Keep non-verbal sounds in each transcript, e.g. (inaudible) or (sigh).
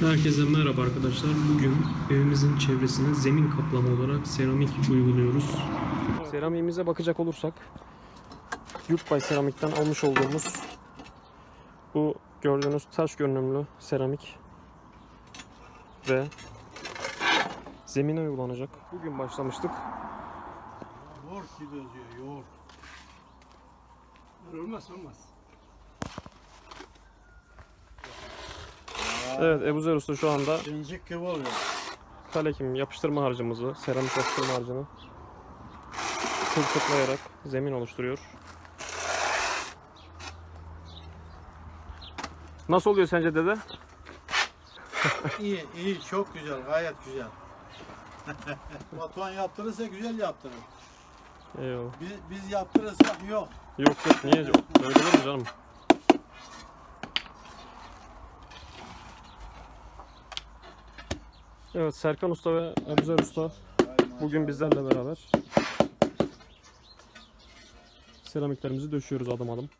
Herkese merhaba arkadaşlar. Bugün evimizin çevresine zemin kaplama olarak seramik uyguluyoruz. Seramiğimize bakacak olursak Yurtbay Seramik'ten almış olduğumuz bu gördüğünüz taş görünümlü seramik ve zemine uygulanacak. Bugün başlamıştık. Yoğurt gibi yazıyor, yoğurt. Olmaz, olmaz. Evet Ebu Zer Usta şu anda Incik gibi oluyor. kalekim yapıştırma harcımızı, seramik yapıştırma harcını tırtıklayarak zemin oluşturuyor. Nasıl oluyor sence dede? (laughs) iyi, iyi, çok güzel, gayet güzel. (laughs) Batuhan yaptırırsa güzel yaptırır. Eyvallah. Biz, biz yaptırırsak yok. Yok yok niye yok? Öyle olur mu canım? Evet Serkan Usta ve Ebuzer Usta bugün bizlerle beraber seramiklerimizi döşüyoruz adım adım.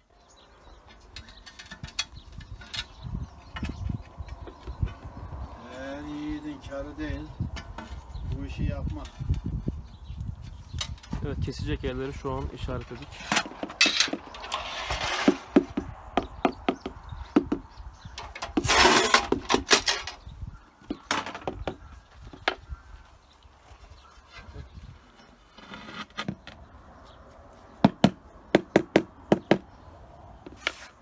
Eğer yiğidin karı değil, bu işi yapmak. Evet kesecek yerleri şu an işaretledik.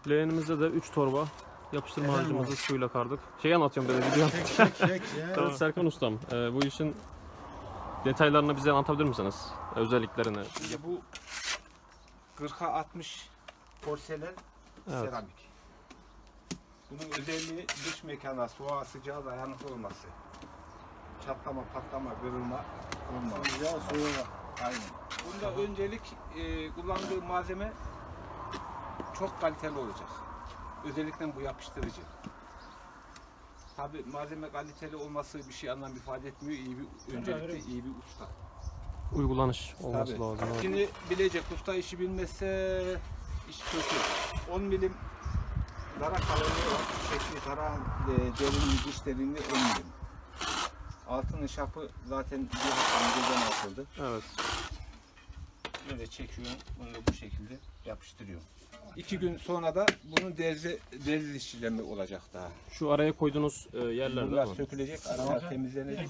Leğenimizde de 3 torba yapıştırma Helal harcımızı olsun. suyla kardık. Şey anlatıyorum böyle video. Çek, çek, çek ya. Evet Serkan Ustam, e, bu işin detaylarını bize anlatabilir misiniz? Özelliklerini. Şimdi bu 40'a 60 porselen Evet. seramik. Bunun özelliği dış mekana soğuğa sıcağa dayanıklı olması. Çatlama, patlama, kırılma olmaz. Sıcağı soğuğa. Aynen. Bunda öncelik e, kullandığı malzeme çok kaliteli olacak. Özellikle bu yapıştırıcı. Tabi malzeme kaliteli olması bir şey anlam ifade etmiyor. İyi bir öncelikle iyi bir usta. Uygulanış olması Tabii. lazım. evet. Şimdi bilecek usta işi bilmezse iş kötü. 10 milim dara kalınlığı var. Şekli dara e, derinliği dış derinliği 10 milim. Altının şapı zaten bir haftanın gözden atıldı. Evet. Böyle çekiyorum. Bunu da bu şekilde yapıştırıyorum. İki gün sonra da bunun derzi, derzi işlemi olacak daha. Şu araya koyduğunuz e, yerler Bunlar değil mi? sökülecek, aralar temizlenecek.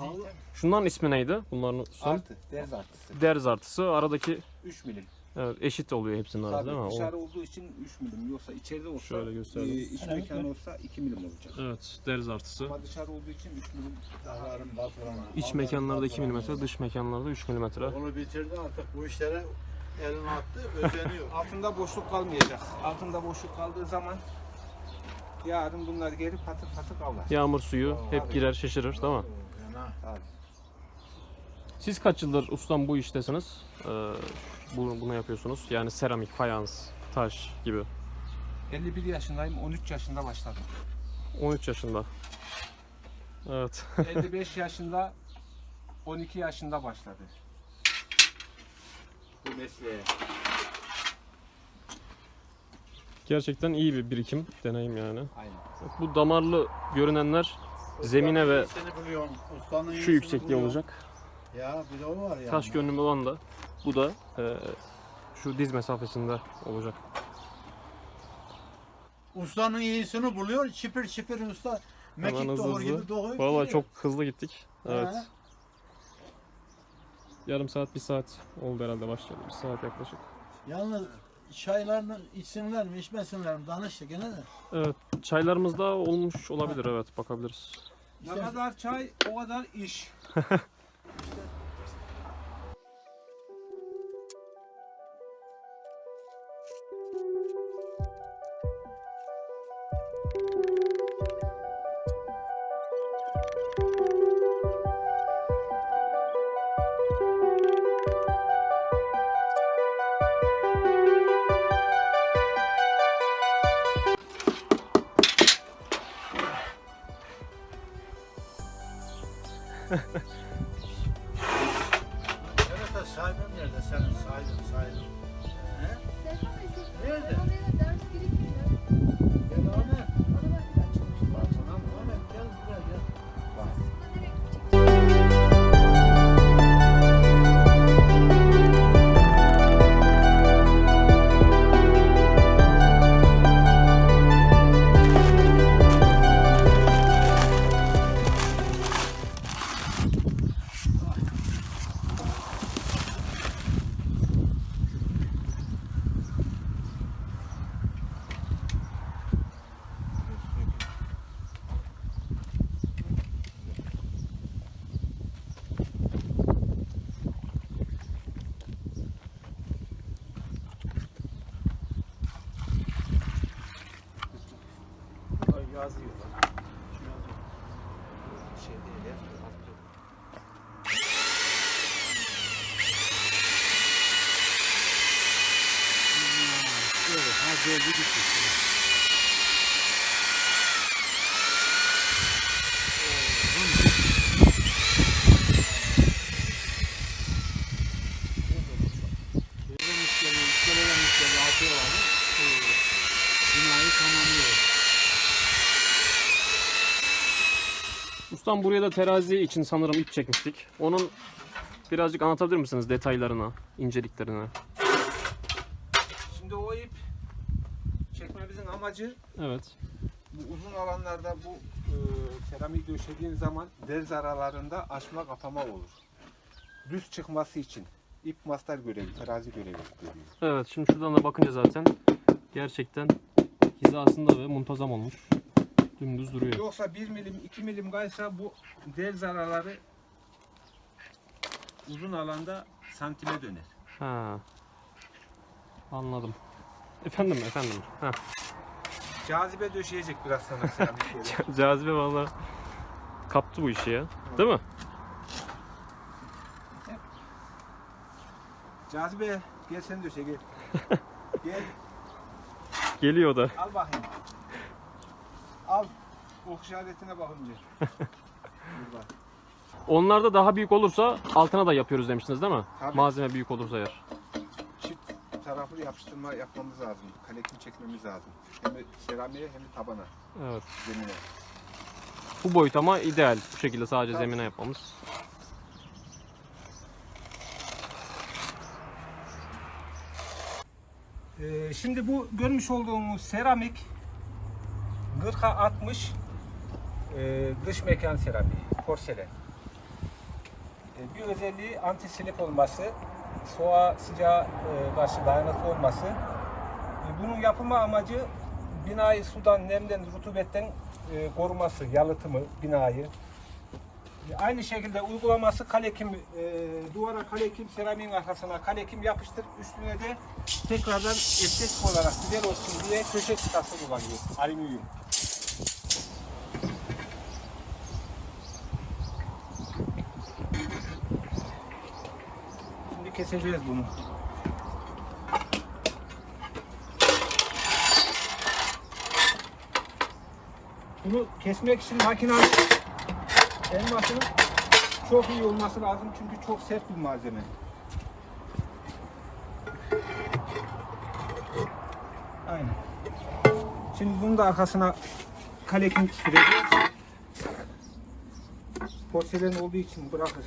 Şunların ismi neydi? Bunların ustam? Artı, derz artısı. Derz artısı. Aradaki 3 milim. Evet, eşit oluyor hepsinin arası Tabii değil mi? O- dışarı olduğu için 3 milim. Yoksa içeride olsa, Şöyle gösterelim. e, iç mekan olsa 2 milim olacak. Evet, derz artısı. Ama dışarı olduğu için 3 milim Dağların batırana. İç mekanlarda 2 mm, dış mekanlarda 3 mm. Onu bitirdi artık bu işlere elini attı, özeniyor. (laughs) altında boşluk kalmayacak. Altında boşluk kaldığı zaman yarın bunlar geri patır patır avlar. Yağmur suyu hep girer şaşırır değil mi? Fena. Tabii. Siz kaç yıldır ustam bu iştesiniz? Ee, bunu, bunu yapıyorsunuz. Yani seramik, fayans, taş gibi. 51 yaşındayım, 13 yaşında başladım. 13 yaşında. Evet. (laughs) 55 yaşında, 12 yaşında başladı. Bu mesleğe. Gerçekten iyi bir birikim, deneyim yani. Aynen. Bu damarlı görünenler zemine ve şu yüksekliğe olacak. Ya bir de o var ya. Taş görünümlü olan da bu da e, şu diz mesafesinde olacak. Ustanın iyisini buluyor. Çipir çipir usta. Mekik hızlı doğur hızlı. gibi doğuyor. Vallahi gidiyor. çok hızlı gittik. Evet. Ha. Yarım saat, bir saat oldu herhalde başladı. Bir saat yaklaşık. Yalnız çaylarını içsinler mi içmesinler mi danıştı gene de. Evet, çaylarımız da olmuş olabilir. Evet, bakabiliriz. Ne kadar çay, o kadar iş. (laughs) Evet sahibin nerede senin sahibin sahibin? He? Nerede? Ders birikmiyor. Terazi yok. lan. Şey değil ya. Evet, ha geldi Ustam buraya da terazi için sanırım ip çekmiştik. Onun birazcık anlatabilir misiniz detaylarını, inceliklerini? Şimdi o ip çekmemizin amacı Evet. bu uzun alanlarda bu e, seramik döşediğin zaman derz aralarında açma kapama olur. Düz çıkması için ip mastar görevi, terazi görevi görüyor. Evet şimdi şuradan da bakınca zaten gerçekten hizasında ve muntazam olmuş. Dümdüz duruyor. Yoksa 1 milim, 2 milim kaysa bu derz araları uzun alanda santime döner. Ha. Anladım. Efendim efendim. Ha. Cazibe döşeyecek biraz sonra seramikleri. (laughs) Cazibe valla kaptı bu işi ya. Değil mi? Cazibe gel sen döşe gel. (laughs) gel Geliyor da. al bakayım. Al. Ok işaretine bak önce. Dur bak. (laughs) Onlarda daha büyük olursa altına da yapıyoruz demiştiniz değil mi? Tabii. Malzeme büyük olursa eğer. Çift taraflı yapıştırma yapmamız lazım. Kalekim çekmemiz lazım. Hem seramiğe hem de tabana, Evet. zemine. Bu boyut ama ideal. Bu şekilde sadece Tabii. zemine yapmamız. Ee, şimdi bu görmüş olduğumuz seramik 40'a 60 e, dış mekan seramiği, porselen. E, bir özelliği antislip olması, soğuğa sıcağa e, karşı dayanıklı olması. E, bunun yapılma amacı binayı sudan, nemden, rutubetten e, koruması, yalıtımı binayı. E, Aynı şekilde uygulaması kalekim, e, duvara kalekim, seramiğin arkasına kalekim yapıştır, üstüne de tekrardan estetik olarak güzel olsun diye köşe çıtası kullanıyor. Alüminyum. Keseceğiz bunu. Bunu kesmek için makinenin elmasının çok iyi olması lazım çünkü çok sert bir malzeme. Aynen. Şimdi bunu da arkasına kalekin süreceğiz. Porselen olduğu için bırakır.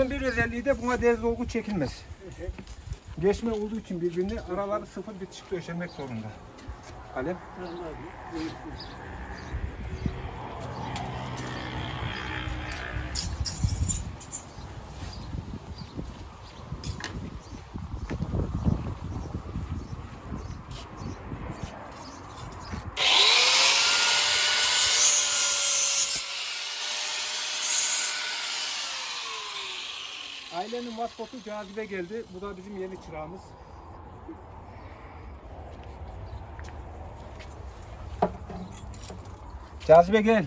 Bunun bir özelliği de buna dez dolgu çekilmez. Geçme olduğu için birbirini araları sıfır bitişik döşenmek zorunda. Kalem. Ailenin maskotu Cazibe geldi. Bu da bizim yeni çırağımız. Cazibe gel.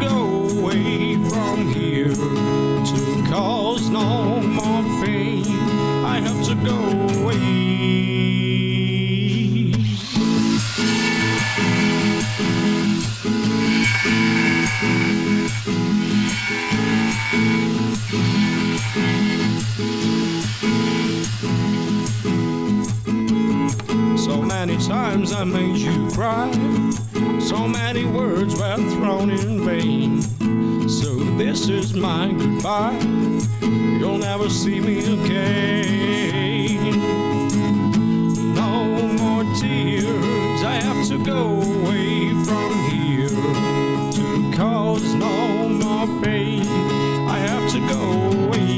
go away from here to cause no more pain. I have to go away. So many times I made you cry. So many words were thrown in vain. So this is my goodbye. You'll never see me again. No more tears. I have to go away from here to cause no more pain. I have to go away.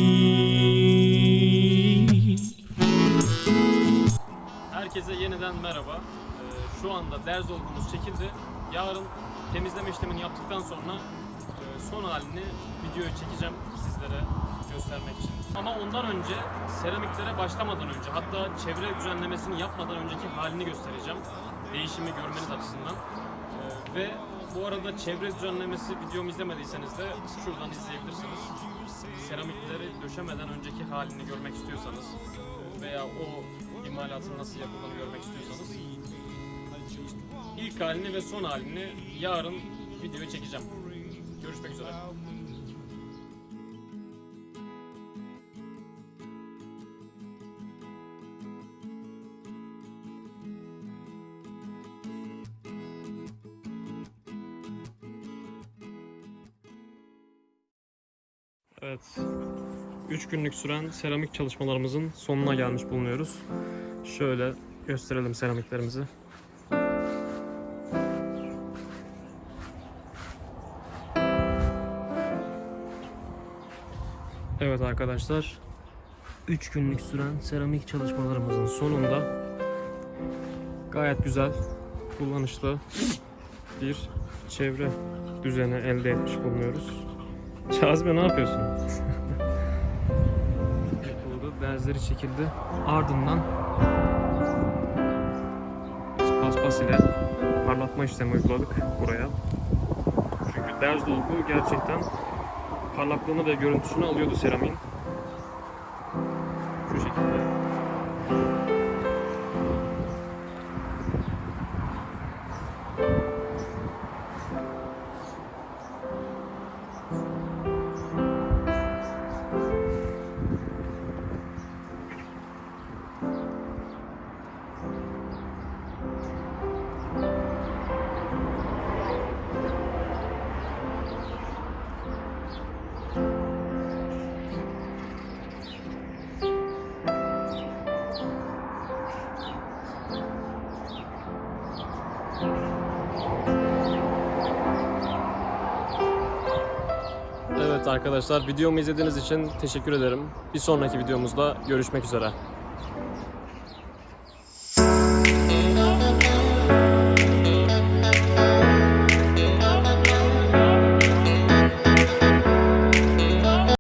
Herkese yeniden merhaba. Şu anda derz olgumuz çekildi. Yarın temizleme işlemini yaptıktan sonra e, son halini videoya çekeceğim sizlere göstermek için. Ama ondan önce seramiklere başlamadan önce hatta çevre düzenlemesini yapmadan önceki halini göstereceğim. Değişimi görmeniz açısından. Ee, ve bu arada çevre düzenlemesi videomu izlemediyseniz de şuradan izleyebilirsiniz. Seramikleri döşemeden önceki halini görmek istiyorsanız e, veya o imalatın nasıl yapıldığını görmek istiyorsanız ilk halini ve son halini yarın videoya çekeceğim. Görüşmek üzere. Evet. 3 günlük süren seramik çalışmalarımızın sonuna gelmiş bulunuyoruz. Şöyle gösterelim seramiklerimizi. Arkadaşlar. 3 günlük süren seramik çalışmalarımızın sonunda gayet güzel, kullanışlı bir çevre düzeni elde etmiş bulunuyoruz. Cazibe ne yapıyorsun? Yapıldı, derzleri çekildi. Ardından paspas ile parlatma işlemi uyguladık buraya. Çünkü derz dolgu gerçekten parlaklığını ve görüntüsünü alıyordu seramiğin. Arkadaşlar videomu izlediğiniz için teşekkür ederim. Bir sonraki videomuzda görüşmek üzere.